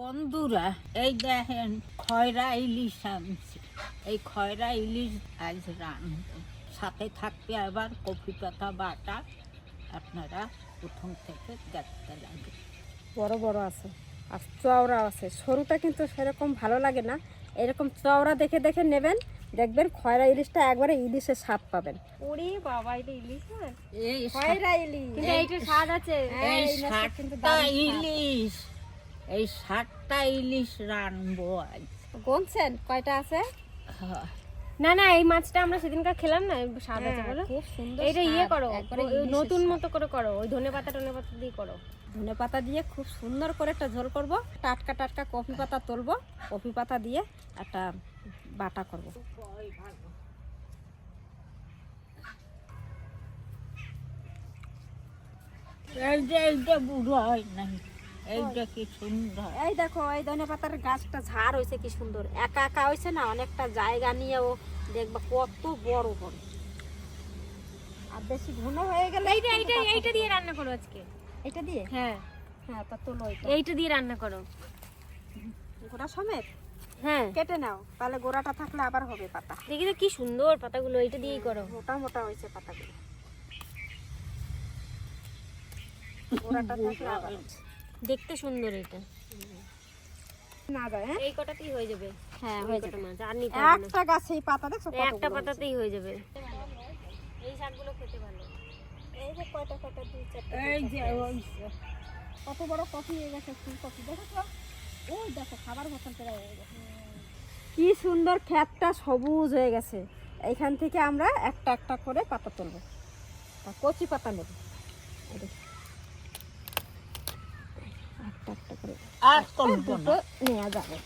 বন্ধুরা এই দেখেন খয়রা ইলিশ আনছি। এই খয়রা ইলিশ আজ রান্না সাথে থাকবে আবার কফি পাতা বাটা। আপনারা প্রথম থেকে দেখতে লাগে বড় বড় আছে আর চওড়া আছে। সরুটা কিন্তু সেরকম ভালো লাগে না। এরকম চওড়া দেখে দেখে নেবেন দেখবেন খয়রা ইলিশটা একবারে ইলিশের স্বাদ পাবেন। ওরে বাবা এটা ইলিশ এই খয়রা ইলিশ। কিন্তু এইটা স্বাদ আছে। এই মাছটা কিন্তু স্বাদ। ইলিশ। এই ষাটটা ইলিশ রানবো আজ। গুনছেন কয়টা আছে? হ্যাঁ। না না এই মাছটা আমরা সেদিনকার খেলাম না স্বাদ আছে হ্যাঁ, বলো। খুব সুন্দর এইটা ইয়ে করো নতুন মতো করে করো ওই ধনে পাতা টনে পাতা দিয়ে করো। ধনে পাতা দিয়ে খুব সুন্দর করে একটা ঝোল করব টাটকা টাটকা কফি পাতা তুলবো কফি পাতা দিয়ে একটা বাটা করব। এই যে এইটা বুড়ো হয় নাই এইটা কি সুন্দর। এই দেখো এই ধনে পাতার গাছটা ঝাড় হয়েছে কি সুন্দর। একা একা হয়েছে না অনেকটা জায়গা নিয়েও দেখবা কত বড় বড়। আর বেশি ঘন হয়ে গেলে এইটা এইটা এইটা দিয়ে রান্না করো আজকে। এটা দিয়ে? হ্যাঁ। হ্যাঁ তা তোলো এইটা দিয়ে রান্না করো। গোড়া সমেত? হ্যাঁ। কেটে নাও তাহলে গোড়াটা থাকলে আবার হবে পাতা। দেখি তো কি সুন্দর পাতাগুলো এইটা দিয়েই করো। মোটা মোটা হয়েছে পাতাগুলো। গোড়াটা থাকলে আবার। দেখতে সুন্দর এটা। না যায় হ্যাঁ? এই কটাতেই হয়ে যাবে। হ্যাঁ হয়ে যাবে। মাছ আর নিতে হবে একটা গাছে এই পাতা দেখছ একটা পাতাতেই হয়ে যাবে। এই শাকগুলো খেতে ভালো। এই যে কয়টা কয়টা দুই চারটা এই যে ওই কত বড় কফি হয়ে গেছে ফুল কফি দেখেছ ওই দেখো খাবার মতন হয়ে গেছে। কি সুন্দর ক্ষেতটা সবুজ হয়ে গেছে। এইখান থেকে আমরা একটা একটা করে পাতা তুলবো। তা কচি পাতা নেব এই দেখো। একটা একটা করে আর দুটো নেওয়া যাবে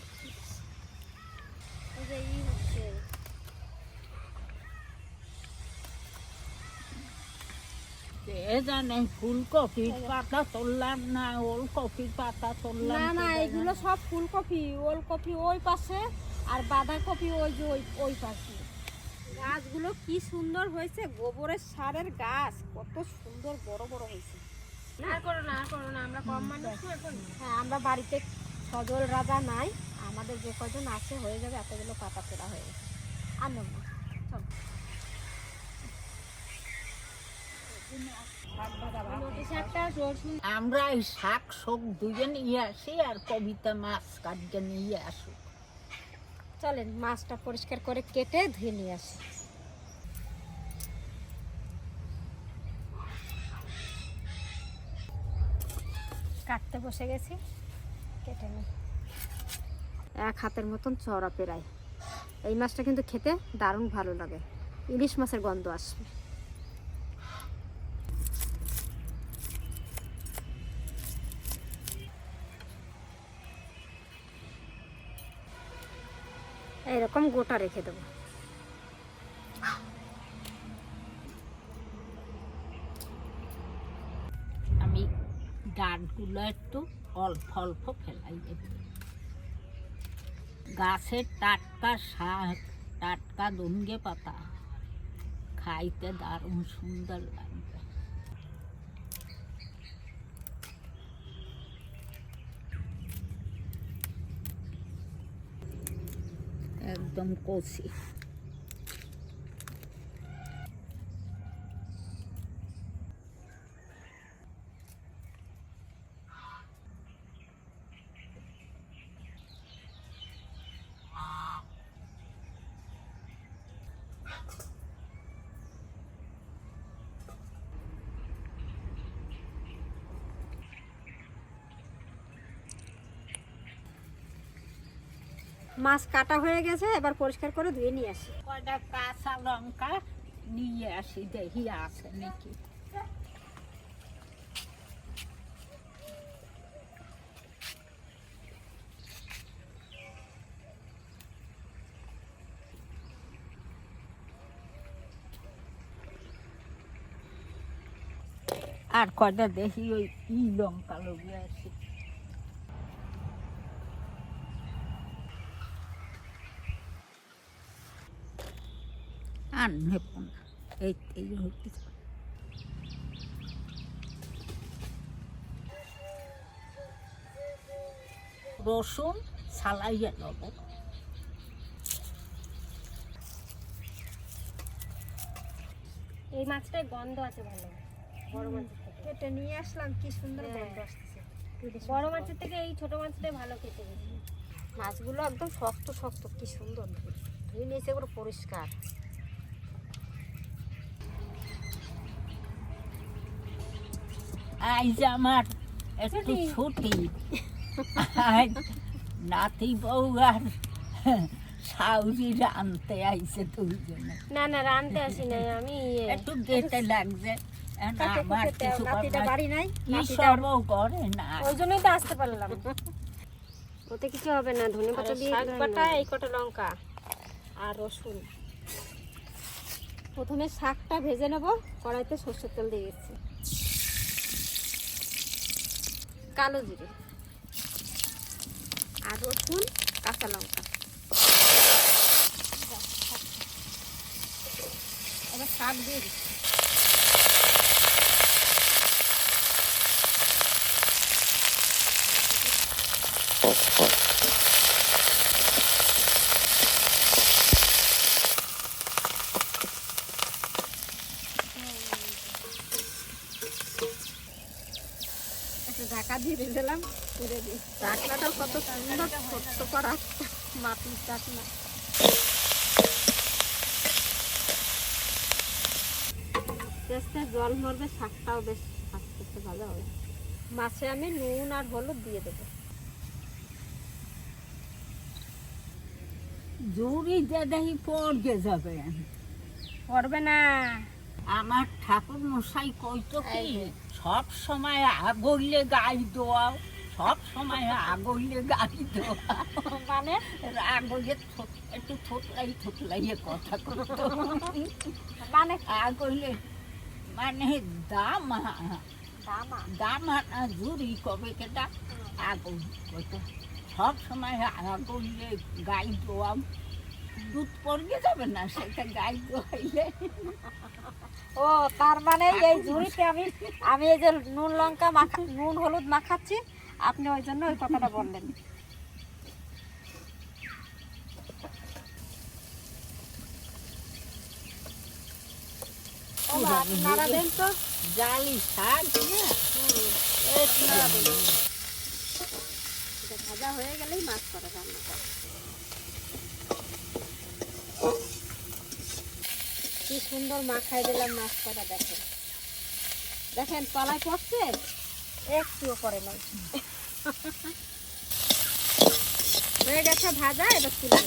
ফুলকপি ওলকপি, ওই পাশে। আর বাঁধাকপি, ওই ওই গাছগুলো কি সুন্দর হয়েছে, গোবরের সারের গাছ, কত সুন্দর বড় বড় হয়েছে। আর করো না আর করো না আমরা কম মানুষ এখন। হ্যাঁ আমরা বাড়িতে সজল রাজা নাই আমাদের যে কজন আছে হয়ে যাবে এতগুলো পাতা তোলা হয়ে গেছে। আর নেব না চল। আমরা এই শাক শোক দুজন নিয়ে আসি আর কবিতা মাছ কাটতে নিয়ে আসি। চলেন মাছটা পরিষ্কার করে কেটে ধুয়ে নিয়ে আসি। কাটতে বসে গেছি, কেটে নিই। এক হাতের মতন চড়া পেরায় এই মাছটা কিন্তু খেতে দারুণ ভালো লাগে। ইলিশ মাছের গন্ধ আসবে। এইরকম গোটা রেখে দেবো আমি ডালগুলো একটু অল্প অল্প ফেলাই দেব। গাছের টাটকা শাক, টাটকা দুঙ্গে পাতা, খাইতে দারুণ সুন্দর লাগবে। একদম কষি। মাছ কাটা হয়ে গেছে, এবার পরিষ্কার করে ধুয়ে নিয়ে আসি। কয়টা কাঁচা লঙ্কা নিয়ে আসি, দেখি আছে নাকি। আর কয়টা দেখি ওই ই লঙ্কা লগে আছে। আর নেব না। এই এই হচ্ছে রসুন সালাইয়ে নেব এই মাছটায় গন্ধ আছে ভালো। বড় মাছের থেকে। কেটে নিয়ে আসলাম কি সুন্দর হ্যাঁ। গন্ধ আসতেছে। বড় মাছের থেকে এই ছোট মাছটাই ভালো খেতে বেশি। মাছগুলো একদম শক্ত শক্ত কি সুন্দর। ধুয়ে নিয়েছে পুরো পরিষ্কার। আজ আমার একটু ছুটি। আজ নাতি বউ আর সাউরি আনতে আইছে দুইজনে। না না রানতে আসি নাই আমি একটু গেতে লাগছে। আমার কিছু বাড়ি নাই? কি সর্ব করে না। ওই জন্যই তো আসতে পারলাম। ওতে কিছু হবে না ধনে পাতা দিয়ে শাক বাটা এই কটা লঙ্কা আর রসুন। প্রথমে শাকটা ভেজে নেব কড়াইতে সর্ষের তেল দিয়ে দিচ্ছি। কালো জিরে আর রসুন কাঁচা লঙ্কা। এবার শাক দিয়ে দিচ্ছি। ঢাকা দিয়ে দিলাম করে দিই। কত সুন্দর ছোট্ট করা মাটির জল মরবে শাকটাও বেশ আস্তে আস্তে ভালো হবে। মাছে আমি নুন আর হলুদ দিয়ে দেবো। জুড়ি দেখি পড়ে যাবে। পড়বে না। আমার ঠাকুর মশাই কইতো কি? যে। সব সময় আগইলে গাই দোয়াও সব সময় আগইলে গাই দোয়াও। মানে? আগইলে থো- একটু থোতলাই থোতলাইয়ে কথা করতো মানে? আগলে মানে দামা দামা দামা না জুড়ি কবে কেটা? কইতো। সব সময় আগইলে গাই দোয়াও। দুধ পড়ে যাবে না সেটা গাই দোয়াইলে ও তার মানে এই ঝুড়িতে আমি আমি এই যে নুন লঙ্কা মাখা নুন হলুদ মাখাচ্ছি আপনি ওই জন্য ওই কথাটা বললেন। মা, দেন তো। জালি শাক ভাজা হয়ে গেলেই মাছ করা রান্নাটা। কি সুন্দর মাখাই দিলাম করা দেখেন। দেখেন, তলায় পড়ছে, একটুও পরে নাই। হয়ে গেছে ভাজা এটা তুলে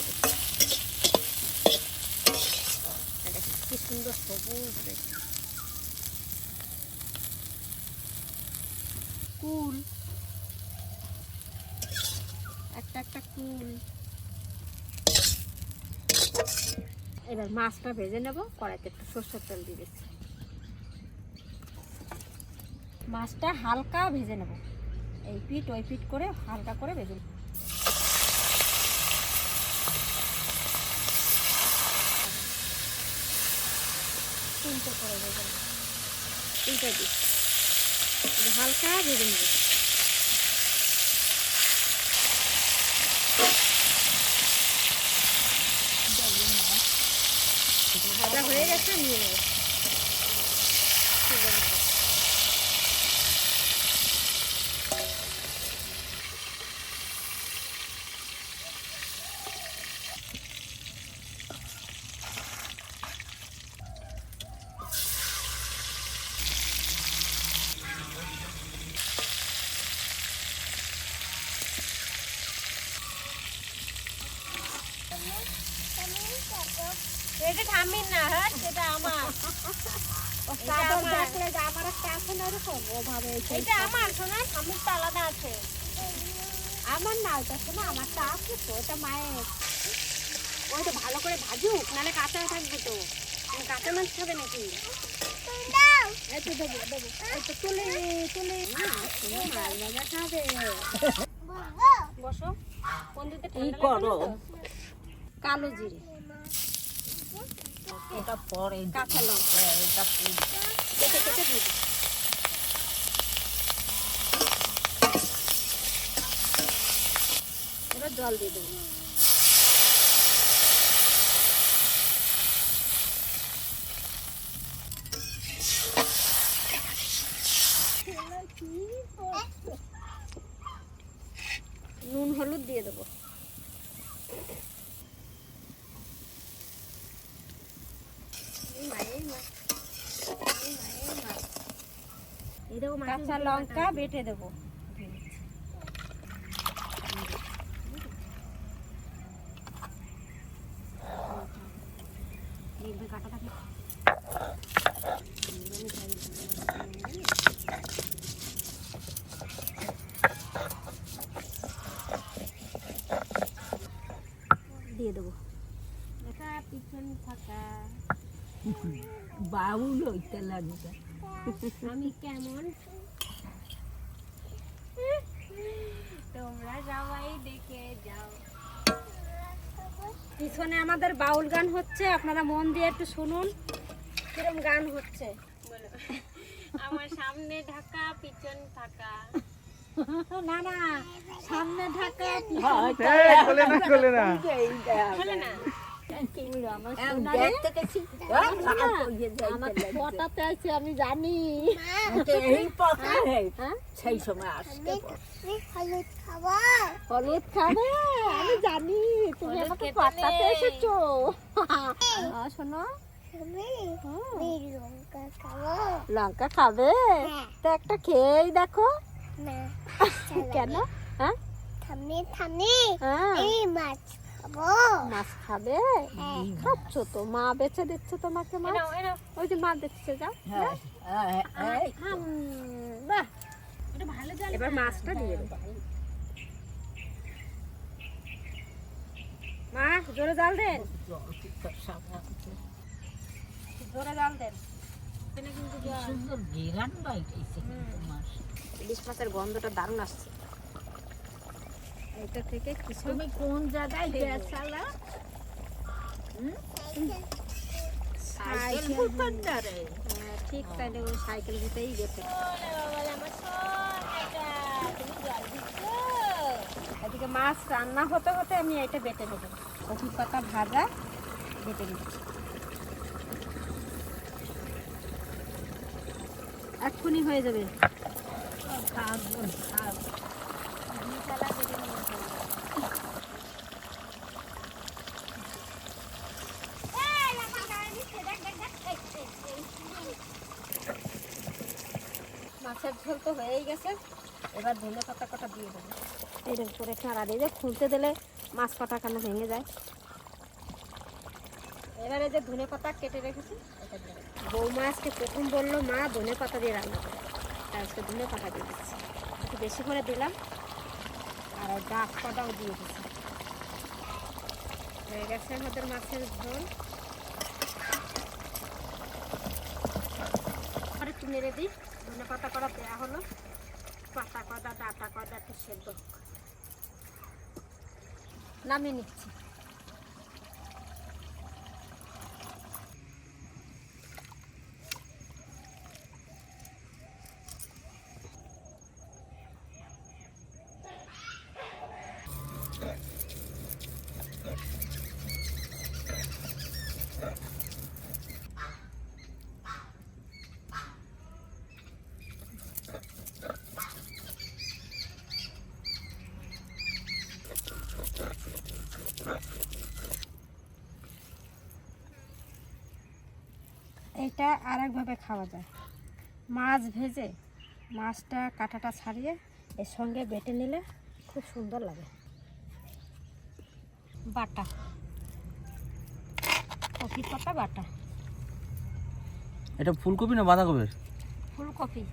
কি সুন্দর সবুজ। কুল। একটা একটা কুল। এবার মাছটা ভেজে নেব, কড়াইতে একটু সর্ষের তেল দিয়ে দিচ্ছি। মাছটা হালকা ভেজে নেব। এই পিঠ ওই পিঠ করে হালকা করে ভেজে নেব। তিনটে করে ভেজে নেব। তিনটে এটা হালকা ভেজে নেব ভাজা হয়ে গেছে নিয়ে নেব তুলে নেব। এটা থামিন না হ্যাঁ সেটা আমার ও এটা চাদর আমার। দেখলে যে আমার একটা আছে না এরকম? ওভাবে এটা আমার শোনা থামির তো আলাদা আছে। আমার না ওটা শোনো আমারটা আছে তো ওটা মায়ের। ওইটা ভালো করে ভাজুক নাহলে কাঁচা থাকবে তো। কাঁচা মাছ খাবে নাকি? কালো জিরে। এটা পরে কাঁচা লঙ্কা এটা পুরি। কেটে কেটে দিই। এবার জল দিয়ে দেবো নুন হলুদ দিয়ে দেবো কাঁচা লঙ্কা বেটে দেবো। দিয়ে দেবো। পিছন ফাঁকা। বাউল হইতে লাগবে। আমি কেমন তোমরা সবাই দেখে যাও পিছনে আমাদের বাউল গান হচ্ছে আপনারা মন দিয়ে একটু শুনুন কিরম গান হচ্ছে। আমার সামনে ঢাকা পিছন ফাঁকা। না না সামনে ঢাকা খোলে না না? আমি জানি। এই পথে হ্যাঁ? সেই সময় আসতে হলুদ খাবে। আমি জানি। তুমি আমাকে এসেছ। শোনো। লঙ্কা খাবে। তা একটা খেয়েই দেখো। কেন? হ্যাঁ। হ্যাঁ মাছ খাবে? খাচ্ছ তো? মা বেছে দিচ্ছে তোমাকে মাছ? ওই যে মা দিচ্ছে যাও। হ্যাঁ, হ্যাঁ, এবার মাছটা দিয়ে দেবো। মা জোরে জাল দেন। জোরে জাল দেন। সুন্দর মাছ। গন্ধটা দারুণ আসছে। এটা থেকে কিছু তুমি কোন জায়গায় গেছালা সাইকেল ফুটপাত ধারে হ্যাঁ, ঠিক ওই সাইকেল গেছে। এদিকে মাছ রান্না হতে হতে আমি এটা বেটে দেবো কফি পাতা ভাজা বেটে নিচ্ছি এক্ষুনি হয়ে যাবে। খাব খাব মাছের ঝোল তো হয়েই গেছে। এবার ধনে পাতা কটা দিয়ে দেবো। এর উপরে চারা দিয়ে খুলতে দিলে মাছ পাতা কেন ভেঙে যায়? এবারে যে ধনে পাতা কেটে রেখেছি বৌমা আজকে প্রথম বলল, মা, ধনে পাতা দিয়ে রান্না করে। আজকে ধনে পাতা দিয়ে দিচ্ছি। একটু বেশি করে দিলাম। আর ডাক পাটাও দিয়ে দিচ্ছি হয়ে গেছে আমাদের মাছের ঝোল। আর একটু দিই ধনে পাতা করা দেওয়া হলো। পাতা কদা, ডাটা কদা একটু সেদ্ধ নামিয়ে নিচ্ছি। এটা আর একভাবে খাওয়া যায়। মাছ ভেজে মাছটা কাঁটাটা ছাড়িয়ে এর সঙ্গে বেটে নিলে খুব সুন্দর লাগে। বাটা। কফি পাতা বাটা। এটা ফুলকপি না বাঁধাকপির ফুলকপি।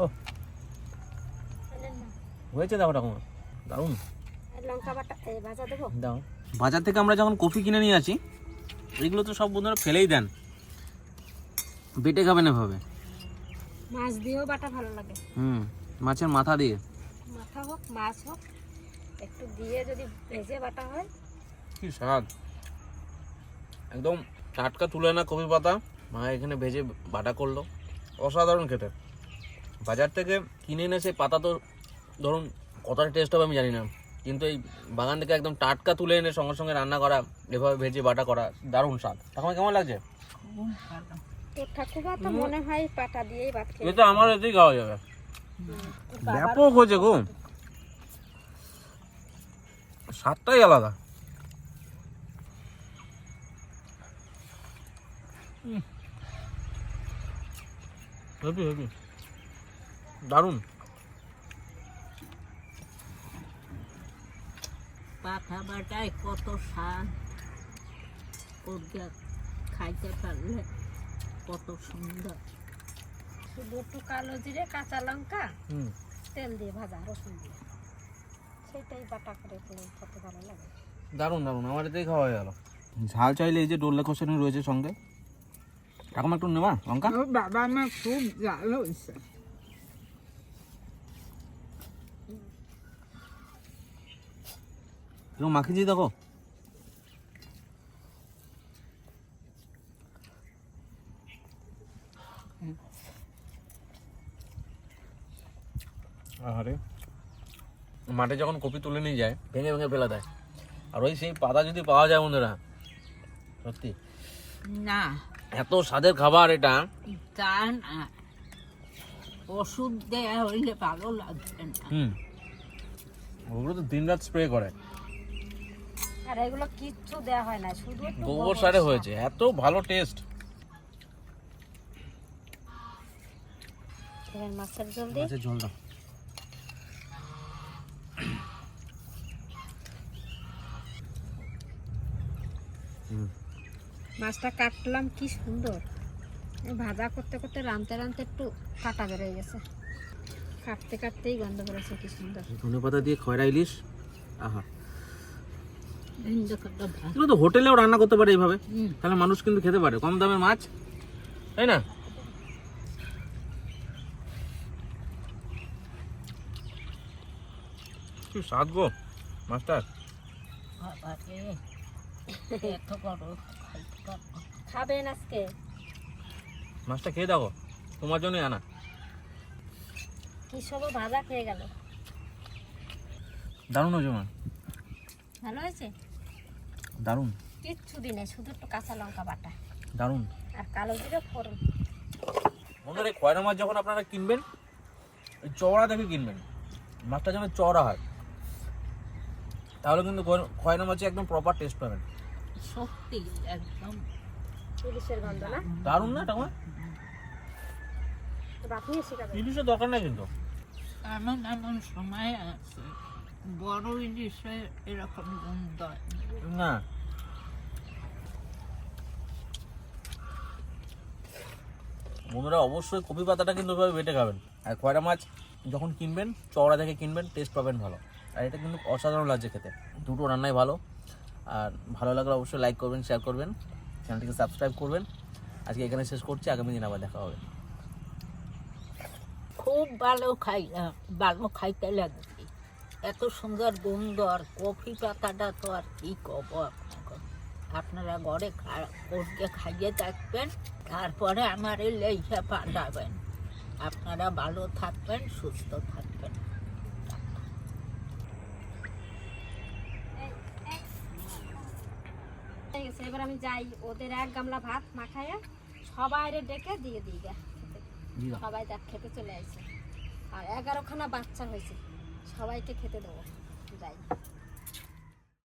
ও। হয়েছে দেখো রকম দারুণ। লঙ্কা বাটা ভাজা দেবো? দাও। বাজার থেকে আমরা যখন কফি কিনে নিয়ে আসি এগুলো তো সব বন্ধুরা ফেলেই দেন। বেটে খাবেন এভাবে। মাছ দিয়েও বাটা ভালো লাগে। হুম মাছের মাথা দিয়ে। মাথা হোক মাছ হোক একটু দিয়ে যদি ভেজে বাটা হয়। কি স্বাদ। একদম টাটকা তুলে না কপি পাতা মা এখানে ভেজে বাটা করল। অসাধারণ খেতে। বাজার থেকে কিনে এনে সেই পাতা তো ধরুন কতটা টেস্ট হবে আমি জানি না। কিন্তু এই বাগান থেকে একদম টাটকা তুলে এনে সঙ্গে সঙ্গে রান্না করা এভাবে ভেজে বাটা করা দারুণ স্বাদ। তখন কেমন লাগছে? ঠাকুরবা তো মনে হয় পাটা দিয়েই ভাত খেয়ে এটা আমার এতেই খাওয়া যাবে। ব্যাপক হয়েছে গো। স্বাদটাই আলাদা। Heavy heavy. দারুণ। পাতা বাটায় কত স্বাদ। ওটা খাইতে পারলে কত সুন্দর। শুধু একটু কালো জিরে কাঁচা লঙ্কা তেল দিয়ে ভাজা রসুন দিয়ে। সেটাই বাটা করে খেলে কত ভালো লাগে। দারুণ দারুণ। আমার এতেই খাওয়া হয়ে গেল। ঝাল চাইলে এই যে ডোল্লা কষানো রয়েছে সঙ্গে। এখন একটু নেবা লঙ্কা? বাবা আমার খুব জাল হয়েছে। একটু মাখিয়ে দিয়ে দেখো আরে মাঠে যখন কপি তুলে নিয়ে যায় ভেঙে ভেঙে ফেলা দেয়। আর ওই সেই পাতা যদি পাওয়া যায় বন্ধুরা সত্যি। না। এত স্বাদের খাবার এটা। তা না। ওষুধ দেয়া হইলে ভালো লাগবে না। হুম। ওগুলো তো দিন রাত স্প্রে করে। আর এগুলো কিচ্ছু দেওয়া হয় না শুধু একটু গোবর সারে হয়েছে এত ভালো টেস্ট মাছের জল দিয়ে মাছের ঝোল দাও। মাছটা কাটলাম কি সুন্দর। ভাজা করতে করতে রানতে রানতে একটু কাটা বেড়ে গেছে। কাটতে কাটতেই গন্ধ বেরোছে কি সুন্দর। ধনে পাতা দিয়ে খয়রা ইলিশ? আহা। এগুলো তো হোটেলেও রান্না করতে পারে এইভাবে। তাহলে মানুষ কিন্তু খেতে পারে। কম দামের মাছ তাই না? কি স্বাদ গো মাস্টার। খাবেন আজকে? মাছটা খেয়ে দেখো তোমার জন্যই আনা। কি সব ভাজা খেয়ে গেল? দারুণ হয়েছে মা। ভালো হয়েছে? দারুণ। কিচ্ছু দিনে শুধু একটু কাঁচা লঙ্কা বাটা। দারুণ। আর কালো জিরে ফোড়ন। বন্ধুরা এই খয়রা মাছ যখন আপনারা কিনবেন চওড়া দেখে কিনবেন। মাছটা যেন চওড়া হয়। তাহলে কিন্তু খয়- খয়রা মাছে একদম প্রপার টেস্ট পাবেন। সত্যি একদম ইলিশের গন্ধ না? দারুণ না খাবে ইলিশের দরকার নাই কিন্তু। এমন এমন সময় আছে। বড় ইলিশে এরকম গন্ধ না। বন্ধুরা অবশ্যই কপি পাতাটা কিন্তু ওইভাবে বেটে খাবেন। আর খয়রা মাছ যখন কিনবেন চওড়া দেখে কিনবেন টেস্ট পাবেন ভালো। আর এটা কিন্তু অসাধারণ লাগছে খেতে। দুটো রান্নাই ভালো। আর ভালো লাগলে অবশ্যই লাইক করবেন শেয়ার করবেন চ্যানেলটিকে সাবস্ক্রাইব করবেন। আজকে এখানে শেষ করছি আগামী দিন আবার দেখা হবে। খুব ভালো খাইলাম ভালো খাইতে লাগবে এত সুন্দর গন্ধ আর কফি পাতাটা তো আর কি কব আপনারা ঘরে খা- করকে খাইয়ে থাকবেন তারপরে আমার এই লেখা পাঠাবেন। আপনারা ভালো থাকবেন সুস্থ থাকবেন। এবার আমি যাই ওদের এক গামলা ভাত মাখাইয়া সবাই ডেকে দিয়ে দিই গা সবাই দেখ খেতে চলে আসে। আর এগারোখানা বাচ্চা হয়েছে। সবাইকে খেতে দেবো। যাই।